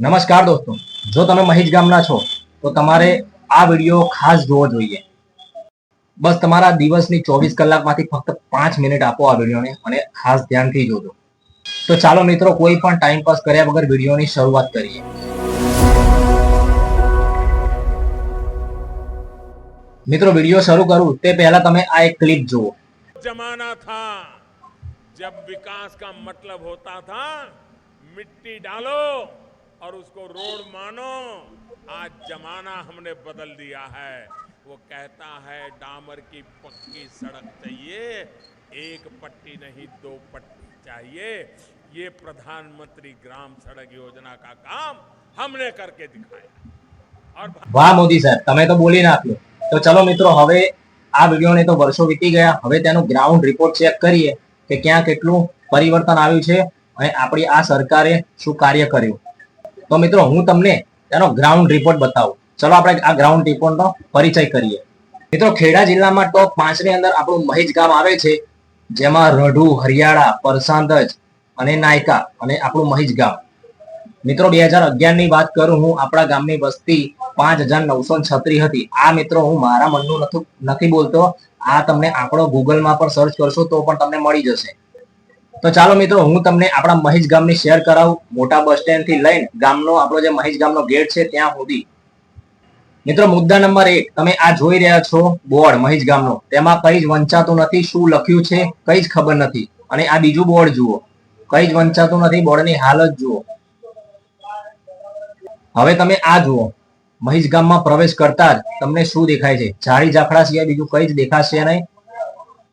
નમસ્કાર દોસ્તો. જો તમે મહીજ ગામના છો, તો તમારે આ વીડિયો ખાસ જોવો જોઈએ. બસ તમારા દિવસની ચોવીસ કલાકમાંથી ફક્ત પાંચ મિનિટ આપો આ વિડીયોને અને ખાસ ધ્યાનથી જોજો. તો ચાલો મિત્રો, કોઈ પણ ટાઈમ પાસ કર્યા વગર વિડીયોની શરૂઆત કરીએ. મિત્રો, વીડિયો શરૂ કરું, તે પહેલા તમે આ એક ક્લિપ જુઓ. જમાના થા, જબ વિકાસ કા મતલબ હોતા થા, મિટ્ટી ડાલો और उसको रोड मानो आज जमाना हमने बदल दिया है वो कहता है डामर की पक्की सड़क चाहिए एक पट्टी नहीं दो पट्टी चाहिए ये प्रधानमंत्री ग्राम सड़क योजना का काम हमने करके दिखाया और વાહ મોદી સાહેબ તમે તો બોલી નાખ્યો તો ચલો મિત્રો હવે આ વિડીયોને તો વર્ષો વીતી ગયા હવે તેનું ગ્રાઉન્ડ રિપોર્ટ ચેક કરીએ કે ક્યાં કેટલું પરિવર્તન આવ્યું છે અને આપણી આ સરકારે શું કાર્ય કર્યું તો મિત્રો, હું તમને તેનો ગ્રાઉન્ડ રિપોર્ટ બતાવું. ચલો આપણે આ ગ્રાઉન્ડ રિપોર્ટનો પરિચય કરીએ. મિત્રો, ખેડા જિલ્લામાં ટોપ પાંચની અંદર આપણું મહેજ ગામ આવે છે, જેમાં રઢુ, હરિયાળા પરસાંદજ અને નાયકા અને આપણું મહેજ ગામ. મિત્રો, બે હજાર અગિયારની વાત કરું હું, આપણા ગામની વસ્તી પાંચ હજાર નવસો છત્રી હતી. આ મિત્રો, હું મારા મનનું નથી બોલતો. આ તમને આંકડો ગૂગલમાં પણ સર્ચ કરશો તો પણ તમને મળી જશે. તો ચાલો મિત્રો, હું તમને આપણા મહેજ ગામની શેર કરાવું. મોટા બસ સ્ટેન્ડથી લઈને ગામનો આપણો જે મહેજ ગામનો ગેટ છે, ત્યાં સુધી. મિત્રો, મુદ્દા નંબર એક, તમે આ જોઈ રહ્યા છો બોર્ડ મહેજ ગામનો. તેમાં કઈ જ વંચાતું નથી, શું લખ્યું છે, કઈ જ ખબર નથી. અને આ બીજું બોર્ડ જુઓ. કઈ જ વંચાતું નથી, બોર્ડની હાલત જુઓ. હવે તમે આ જુઓ. મહીજ ગામમાં પ્રવેશ કરતા જ તમને શું દેખાય છે? ઝાડી ઝાખડા સિવાય બીજું કઈ જ દેખાશે નહીં.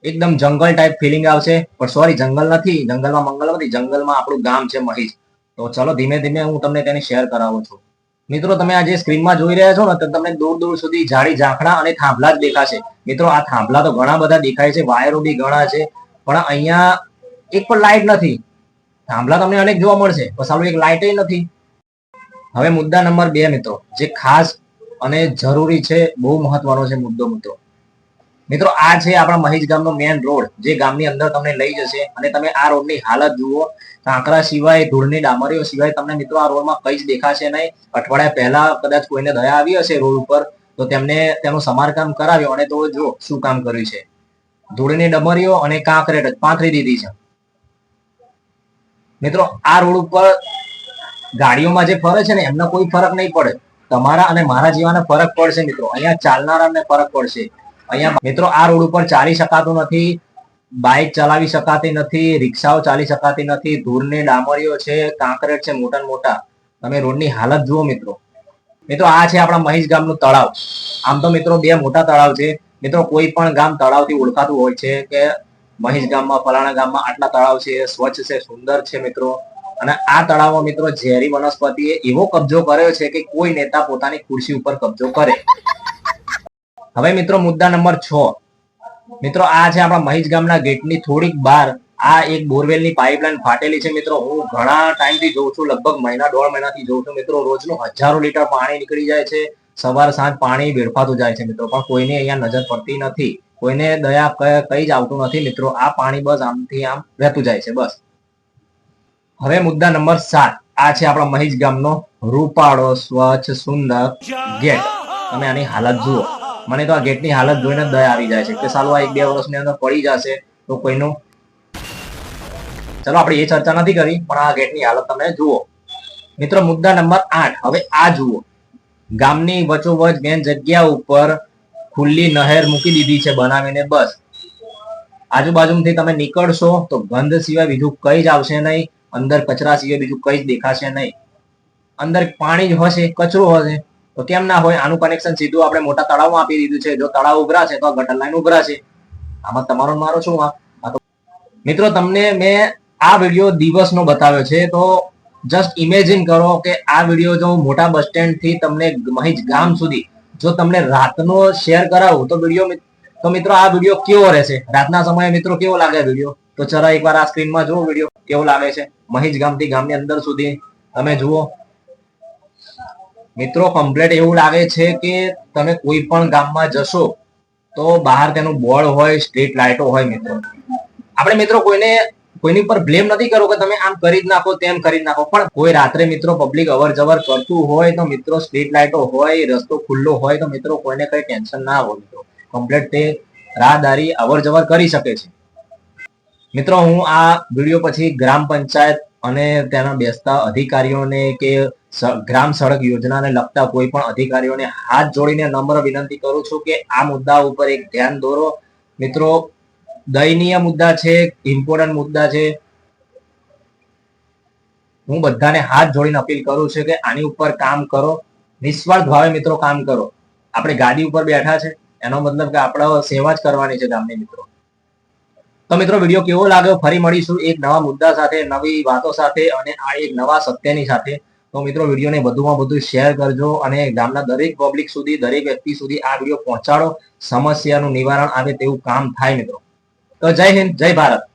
એકદમ જંગલ ટાઈપ ફિલિંગ આવશે. પણ સોરી જંગલ નથી, જંગલમાં મંગલ જંગલમાં આપણું ગામ છે મહીજ તો ચલો ધીમે ધીમે હું તમને તેને શેર કરાવું છું. મિત્રો, તમે આ જે સ્ક્રીનમાં જોઈ રહ્યા છો ને, તો તમને દૂર દૂર સુધી ઝાડી ઝાંખડા અને થાંભલા જ દેખાશે. મિત્રો, આ થાંભલા તો ઘણા બધા દેખાય છે, વાયરો બી ઘણા છે, પણ અહીંયા એક પણ લાઇટ નથી. થાંભલા તમને અનેક જોવા મળશે, પણ સારું એક લાઇટ નથી. હવે મુદ્દા નંબર બે, મિત્રો. જે ખાસ અને જરૂરી છે, બહુ મહત્વનો છે મુદ્દો, મિત્રો. મિત્રો, આ છે આપણા મહેજ ગામનો મેન રોડ, જે ગામની અંદર તમને લઈ જશે અને તમે આ રોડની હાલત જુઓ. કાંકરા સિવાય, ધૂળની ડામરીઓ સિવાય તમને મિત્રો આ રોડમાં કઈ જ દેખાશે નહીં. અઠવાડિયા પહેલા કદાચ કોઈને દયા આવી હશે રોડ ઉપર, તો તેમને તેનું સમારકામ કરાવ્યું અને તો જો શું કામ કર્યું છે. ધૂળની ડમરીઓ અને કાંકરેટ પાથરી દીધી છે. મિત્રો, આ રોડ ઉપર ગાડીઓમાં જે ફરે છે ને, એમને કોઈ ફરક નહીં પડે. તમારા અને મારા જીવાને ફરક પડશે મિત્રો. અહીંયા ચાલનારાને ફરક પડશે. અહીંયા મિત્રો આ રોડ ઉપર ચાલી શકાતું નથી, બાઇક ચલાવી શકાતી નથી, રિક્ષાઓ ચાલી શકાતી નથી, ધૂળની ડામરીઓ છે કાંકરેટ છે, મોટા મોટા. તમે રોડની હાલત જુઓ મિત્રો. મિત્રો આ છે આપણા મહેશ ગામનું તળાવ. આમ તો મિત્રો બે મોટા તળાવ છે. મિત્રો કોઈ પણ ગામ તળાવથી ઓળખાતું હોય છે કે મહેશ ગામમાં, ફલાણા ગામમાં આટલા તળાવ છે, સ્વચ્છ છે, સુંદર છે મિત્રો. અને આ તળાવમાં મિત્રો ઝેરી વનસ્પતિએ એવો કબજો કર્યો છે કે કોઈ નેતા પોતાની ખુરશી ઉપર કબજો કરે. હવે મિત્રો મુદ્દા નંબર છ. મિત્રો આ છે આપણા મહીજ ગામના ગેટની થોડીક બહાર. આ એક બોરવેલની પાઇપલાઇન ફાટેલી છે મિત્રો. હું ઘણા ટાઈમથી જોઉં છું, લગભગ મહિના, દોઢ મહિનાથી જોઉં છું મિત્રો. રોજનું હજારો લીટર પાણી નીકળી જાય છે. સવાર સાંજ પાણી વેડફાતું જાય છે મિત્રો. પણ કોઈને અહીંયા નજર પડતી નથી. કોઈને દયા કઈ જ આવતું નથી મિત્રો. આ પાણી બસ આમથી આમ રહેતું જાય છે બસ. હવે મુદ્દા નંબર સાત. આ છે આપણા મહીજ ગામનો રૂપાળો સ્વચ્છ સુંદર ગેટ. તમે આની હાલત જુઓ. મને તો આ ગેટની હાલત જોઈને જ દયા આવી જાય છે કે સાલું આ એક બે વર્ષની અંદર પડી જશે તો કોઈનું. ચલો, આપણે એ ચર્ચા નથી કરી, પણ આ ગેટની હાલત તમે જુઓ. મિત્રો, મુદ્દા નંબર આઠ. હવે આ જુઓ. ગામની વચોવચ મેન જગ્યા ઉપર ખુલ્લી નહેર મૂકી દીધી છે બનાવીને બસ. આજુબાજુથી તમે નીકળશો તો ગંધ સિવાય બીજું કઈ જ આવશે નહીં. અંદર કચરા સિવાય બીજું કઈ જ દેખાશે નહીં. અંદર પાણી જ હશે, કચરો હશે. તો કેમ ના હોય, આનું કનેક્શન સીધું આપણે મોટા તળાવમાં આપી દીધું છે. જો તળાવ ઉભરાશે તો આ ગટર લાઈન ઉભરાશે આમાં તમારો મારો શું આ? મિત્રો, તમને મેં આ વીડિયો દિવસનો બતાવ્યો છે. તો જસ્ટ ઇમેજિન કરો કે આ વીડિયો જો મોટા બસ સ્ટેન્ડથી તમને મહીજ ગામ સુધી જો તમને રાતનો શેર કરાવું, તો વીડિયો તો મિત્રો આ વીડિયો કેવો રહેશે? રાતના સમયે મિત્રો કેવો લાગે વીડિયો તો જરા એકવાર આ સ્ક્રીનમાં જુઓ વીડિયો કેવો લાગે છે. મહીજ ગામથી ગામની અંદર સુધી તમે જુઓ. મિત્રો કમ્પ્લેટ એવું લાગે છે કે તમે કોઈ પણ ગામમાં જશો તો બહાર તેનું બોર્ડ હોય સ્ટ્રીટ લાઇટો હોય મિત્રો. આપણે મિત્રો કોઈને, કોઈની પર બ્લેમ નથી કરવો કે તમે આમ કરી જ નાખો, તેમ કરી જ નાખો. પણ કોઈ રાત્રે મિત્રો પબ્લિક અવર જવર કરતું હોય તો મિત્રો સ્ટ્રીટ લાઇટો હોય, રસ્તો ખુલ્લો હોય તો મિત્રો કોઈને કઈ ટેન્શન ના હોય મિત્રો. કમ્પ્લેટ તે રાહદારી અવર જવર કરી શકે છે. મિત્રો, હું આ વીડિયો પછી ગ્રામ પંચાયત અને તેના બેસતા અધિકારીઓને કે ગ્રામ સડક યોજનાને લગતા કોઈ પણ અધિકારીઓને હાથ જોડીને નમ્ર વિનંતી કરું છું કે આ મુદ્દા ઉપર એક ધ્યાન દોરો. મિત્રો, દયનીય મુદ્દા છે, ઇમ્પોર્ટન્ટ મુદ્દા છે. હું બધાને હાથ જોડીને અપીલ કરું છું કે આની ઉપર કામ કરો. નિસ્વાર્થ ભાવે મિત્રો કામ કરો. આપણે ગાડી ઉપર બેઠા છે, એનો મતલબ કે આપણે સેવા જ કરવાની છે ગામની મિત્રો. તો મિત્રો, વીડિયો કેવો લાગ્યો? ફરી મળીશું એક નવા મુદ્દા સાથે, નવી વાતો સાથે અને આ એક નવા સત્યની સાથે. તો મિત્રો, વિડીયોને વધુમાં વધુ શેર કરજો અને ગામના દરેક પબ્લિક સુધી, દરેક વ્યક્તિ સુધી આ વીડિયો પહોંચાડો. સમસ્યાનું નિવારણ આવે તેવું કામ થાય મિત્રો. તો જય હિન્દ, જય ભારત.